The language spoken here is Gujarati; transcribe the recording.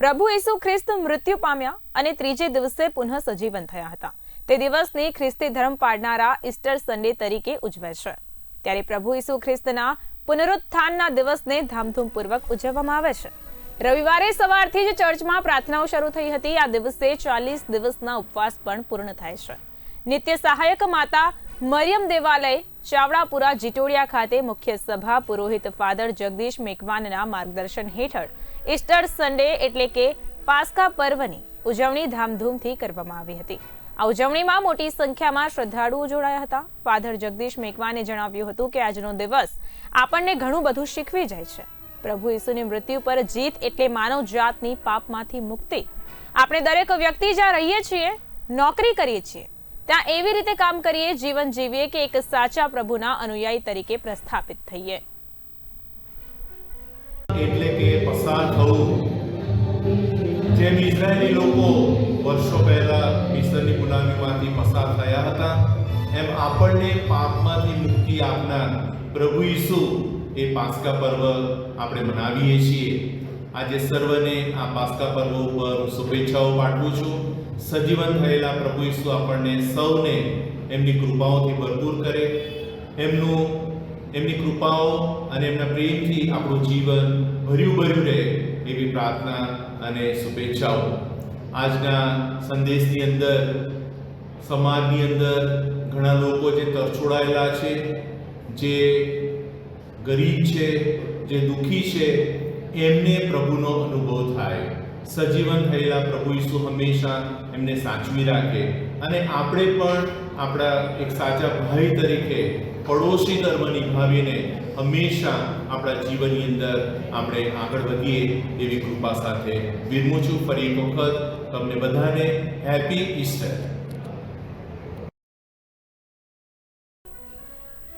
પ્રભુ ઈસુ ખ્રિસ્ત મૃત્યુ પામ્યા અને ત્રીજે દિવસે પુનઃ સજીવન થયા હતા. તે દિવસને ખ્રિસ્તી ધર્મ પાડનારા ઈસ્ટર સન્ડે તરીકે ઉજવે છે. ત્યારે પ્રભુ ઈસુ ખ્રિસ્તના પુનરુત્થાનના દિવસને ધામધૂમપૂર્વક ઉજવવામાં આવે છે. રવિવારે સવારથી જ ચર્ચમાં પ્રાર્થનાઓ શરૂ થઈ હતી. આ દિવસે ચાલીસ દિવસના ઉપવાસ પણ પૂર્ણ થાય છે. નિત્ય સહાયક માતા મરિયમ દેવાલય, ચાવડાપુરા, જીટોડિયા ખાતે મુખ્ય સભા પુરોહિત ફાધર જગદીશ મેઘવાનના માર્ગદર્શન હેઠળ ઈસ્ટર સન્ડે એટલે કે પાસ્કા પર્વની ઉજવણી ધામધૂમથી કરવામાં આવી હતી. આ ઉજવણીમાં મોટી સંખ્યામાં શ્રદ્ધાળુઓ જોડાયા હતા. ફાધર જગદીશ મેકવાને જણાવ્યું હતું કે આજનો દિવસ આપણને ઘણું બધું શીખવી જાય છે. પ્રભુ ઈસુની મૃત્યુ પર જીત એટલે માનવ જાતની પાપમાંથી મુક્તિ. આપણે દરેક વ્યક્તિ જ્યાં રહીએ છીએ, નોકરી કરીએ છીએ ત્યાં એવી રીતે કામ કરીએ, જીવન જીવીએ કે એક સાચા પ્રભુના અનુયાયી તરીકે પ્રસ્થાપિત થઈએ. એટલે કે પસાર થવું. જેમ ઇઝરાયેલી લોકો વર્ષો પહેલા મિસરની ગુલામીમાંથી પસાર થયા હતા, એમ આપણને પાપમાંથી મુક્તિ આપનાર પ્રભુ ઈસુ એ પાસ્કા પર્વ આપણે મનાવીએ છીએ. આજે સર્વને આ પાસ્કા પર્વ ઉપર હું શુભેચ્છાઓ પાઠવું છું. સજીવન થયેલા પ્રભુ ઈસુ આપણને સૌને એમની કૃપાઓથી ભરપૂર કરે. એમનું, એમની કૃપાઓ અને એમના પ્રેમથી આપણું જીવન ભર્યું ભર્યું રહે એવી પ્રાર્થના અને શુભેચ્છાઓ. આજના સંદેશની અંદર, સમાજની અંદર ઘણા લોકો જે તરછોડાયેલા છે, જે ગરીબ છે, જે દુઃખી છે એમને પ્રભુનો અનુભવ થાય. સજીવન થયેલા પ્રભુ ઈસુ હંમેશા એમને સાચવી રાખે. અને આપણે પણ આપણા એક સાચા ભાઈ તરીકે પડોશી ધર્મ નિભાવીને હંમેશા આપણા જીવનની અંદર આપણે આગળ વધીએ એવી કૃપા સાથે વિરમું છું. ફરી એક વખત તમને બધાને હેપી ઈસ્ટર